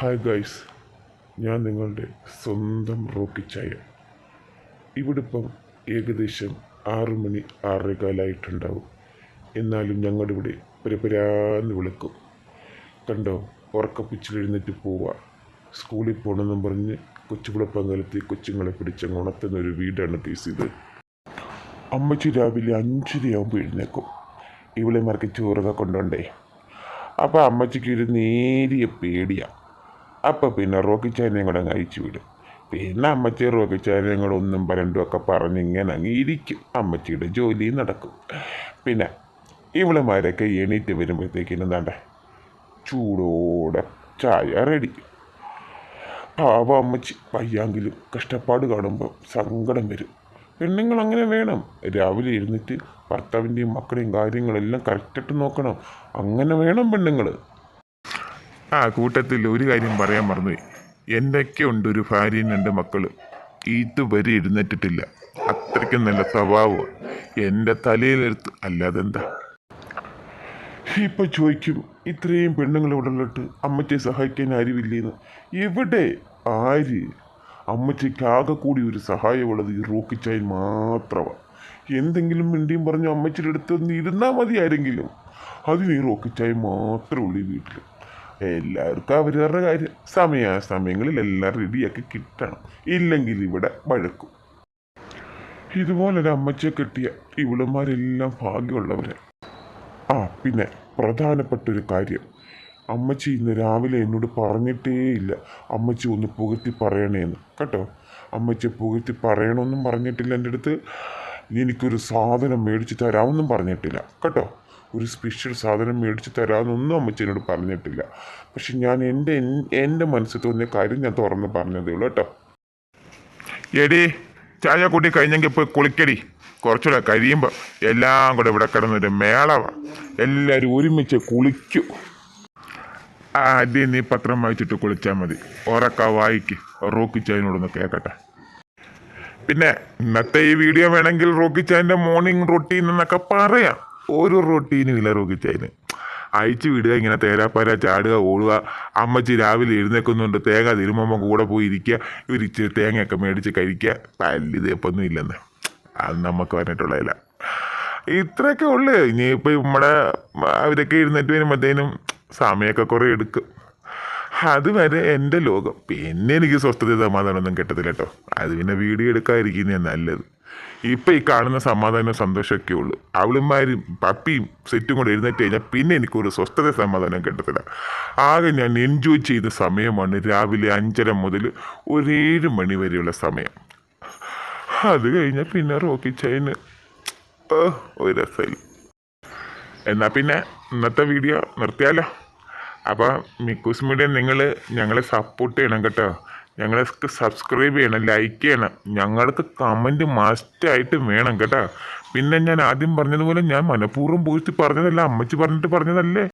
Hi guys ഞാൻ നിങ്ങളുടെ സ്വന്തം റോക്കി ചായ. ഇവിടെ ഇപ്പം ഏകദേശം ആറു മണി ആറേകാലായിട്ടുണ്ടാവും എന്നാലും ഞങ്ങളുടെ ഇവിടെ പരപരാന്ന് വിളിക്കും. കണ്ടോ ഉറക്കപ്പിച്ചിലെഴുന്നേറ്റ് പോവുക സ്കൂളിൽ പോകണമെന്നും പറഞ്ഞ് കൊച്ചുകുളപ്പങ്കലത്ത് കൊച്ചുങ്ങളെ പിടിച്ച് ഉണർത്തുന്ന ഒരു വീടാണ് കേസ് ഇത്. അമ്മച്ചി രാവിലെ അഞ്ചരയാകുമ്പോൾ എഴുന്നേക്കും. ഇവളെ മറക്കി ചോറൊക്കെ കൊണ്ടുണ്ടേ. അപ്പോൾ അമ്മച്ചിക്ക് ഒരു നേരിയ പേടിയാണ് അപ്പോൾ പിന്നെ റോക്കി ചായനെയും കൂടെ അയച്ചു വിടും. പിന്നെ അമ്മച്ചി റോക്കി ചായനെയും കൂടെ ഒന്നും പരണ്ടും ഒക്കെ പറഞ്ഞ് ഇങ്ങനെ അങ്ങ് ഇരിക്കും. അമ്മച്ചിയുടെ ജോലി നടക്കും. പിന്നെ ഇവളുമാരൊക്കെ എണീറ്റ് വരുമ്പോഴത്തേക്കിനും എന്താണ്ട ചൂടോടെ ചായ റെഡി പാവ അമ്മച്ചി വയ്യാങ്കിലും കഷ്ടപ്പാട് കാണുമ്പോൾ സങ്കടം വരും. പെണ്ണുങ്ങൾ അങ്ങനെ വേണം. രാവിലെ എഴുന്നേറ്റ് ഭർത്താവിന്റെയും മക്കളുടെയും കാര്യങ്ങളെല്ലാം കറക്റ്റായിട്ട് നോക്കണം. അങ്ങനെ വേണം പെണ്ണുങ്ങൾ ആ കൂട്ടത്തിൽ ഒരു കാര്യം പറയാൻ മറന്നു എന്റെയൊക്കെ ഉണ്ട് ഒരു ഭാര്യയും രണ്ട് മക്കൾ ഇതുവരെ എഴുന്നേറ്റിട്ടില്ല. അത്രയ്ക്കും നല്ല സ്വഭാവം എന്റെ തലയിലെടുത്ത് അല്ലാതെന്താ ഇപ്പം ചോദിക്കും ഇത്രയും പെണ്ണുങ്ങൾ ഇവിടെ ഉള്ളിട്ട് അമ്മച്ചിയെ സഹായിക്കാൻ ആരുമില്ലേന്ന്. എവിടെ? ആര്? അമ്മച്ചയ്ക്ക് ആകെ കൂടി ഒരു സഹായമുള്ളത് ഈ റോക്കിച്ചായി മാത്രമാണ് എന്തെങ്കിലും മിണ്ടിയും പറഞ്ഞു അമ്മച്ചിയുടെ അടുത്ത് ഇരുന്നാൽ മതി ആരെങ്കിലും. അതിന് ഈ റോക്കിച്ചായി മാത്രമേ ഉള്ളൂ ഈ വീട്ടിൽ എല്ലാവർക്കും അവരവരുടെ കാര്യം. സമയാസമയങ്ങളിൽ എല്ലാം റെഡിയാക്കി കിട്ടണം. ഇല്ലെങ്കിൽ ഇവിടെ വഴക്കും. ഇതുപോലൊരു അമ്മച്ചെ കിട്ടിയ ഇവളുമാരെല്ലാം ഭാഗ്യമുള്ളവരെ. ആ പിന്നെ പ്രധാനപ്പെട്ട ഒരു കാര്യം. അമ്മച്ചി ഇന്ന് രാവിലെ എന്നോട് പറഞ്ഞിട്ടേ ഇല്ല അമ്മച്ചി ഒന്ന് പുകഴ്ത്തി പറയണേന്ന്. കേട്ടോ? അമ്മച്ചി പുകഴ്ത്തി പറയണമെന്നും പറഞ്ഞിട്ടില്ല എന്റെ അടുത്ത് എനിക്കൊരു സാധനം മേടിച്ച് തരാമെന്നും പറഞ്ഞിട്ടില്ല. കേട്ടോ? ഒരു സ്പെഷ്യൽ സാധനം മേടിച്ച് തരാമെന്നൊന്നും അമ്മച്ചനോട് പറഞ്ഞിട്ടില്ല. പക്ഷെ ഞാൻ എന്റെ എന്റെ മനസ്സിൽ തോന്നിയ കാര്യം ഞാൻ തുറന്ന് പറഞ്ഞതേ ഉള്ളൂ കേട്ടോ. എടി ചായ കൂട്ടി കഴിഞ്ഞെങ്കിൽ പോയി കുളിക്കടി. കുറച്ചുകൂടെ കഴിയുമ്പോൾ എല്ലാം കൂടെ ഇവിടെ കിടന്നൊരു മേളവാണ് എല്ലാവരും ഒരുമിച്ച് കുളിക്കൂ. ആദ്യം നീ പത്രം വായിച്ചിട്ട് കുളിച്ചാൽ മതി. ഉറക്ക വായിക്ക്. റോക്കി ചായനോടൊന്ന് കേൾക്കട്ടെ പിന്നെ ഇന്നത്തെ ഈ വീഡിയോ വേണമെങ്കിൽ റോക്കി ചായന്റെ മോർണിംഗ് റൊട്ടീൻ എന്നൊക്കെ പറയാം. ഒരു റൊട്ടീനും ഇല്ല രോഗിച്ചതിന് അയച്ചു വിടുക ഇങ്ങനെ തേരാപ്പാര ചാടുക ഓടുക. അമ്മച്ചി രാവിലെ എഴുന്നേക്കുന്നുണ്ട് തേങ്ങ തിരുമ്മമ്മ കൂടെ പോയി ഇരിക്കുക. ഇവർ ഇച്ചിരി തേങ്ങയൊക്കെ മേടിച്ച് കഴിക്കുക. പല്ലി തേപ്പൊന്നും ഇല്ലെന്ന്. അത് നമുക്ക് പറഞ്ഞിട്ടുള്ളതല്ല ഇത്രയൊക്കെ ഉള്ളു. ഇനിയിപ്പോൾ നമ്മുടെ അവരൊക്കെ എഴുന്നേറ്റ് വരുമ്പോഴത്തേനും സമയമൊക്കെ കുറേ എടുക്കും. അതുവരെ എന്റെ ലോകം. പിന്നെ എനിക്ക് സ്വസ്ഥത സമാധാനമൊന്നും കിട്ടത്തില്ല കേട്ടോ. അത് പിന്നെ വീഡിയോ എടുക്കാതിരിക്കുന്നതാണ് നല്ലത്. ഇപ്പം ഈ കാണുന്ന സമാധാനവും സന്തോഷമൊക്കെ ഉള്ളൂ. അവളുമാരും പപ്പിയും സെറ്റും കൂടെ എഴുന്നേറ്റ് കഴിഞ്ഞാൽ പിന്നെ എനിക്കൊരു സ്വസ്ഥത സമാധാനം കിട്ടത്തില്ല. ആകെ ഞാൻ എൻജോയ് ചെയ്ത സമയമാണ് രാവിലെ അഞ്ചര മുതൽ ഒരു ഏഴ് മണി വരെയുള്ള സമയം. അത് കഴിഞ്ഞാൽ പിന്നെ റോക്കി ചൈന് ഒരു രസമില്ല എന്നാൽ പിന്നെ ഇന്നത്തെ വീഡിയോ നിർത്തിയാലോ? അപ്പോൾ മിക്കൂസ് മീഡിയ നിങ്ങൾ ഞങ്ങളെ സപ്പോർട്ട് ചെയ്യണം കേട്ടോ. ഞങ്ങളെ സബ്സ്ക്രൈബ് ചെയ്യണം ലൈക്ക് ചെയ്യണം. ഞങ്ങൾക്ക് കമന്റ് മസ്റ്റായിട്ട് വേണം കേട്ടോ. പിന്നെ ഞാൻ ആദ്യം പറഞ്ഞതുപോലെ ഞാൻ മനഃപൂർവം പോയിട്ട് പറഞ്ഞതല്ല അമ്മച്ചി പറഞ്ഞിട്ട് പറഞ്ഞതല്ലേ?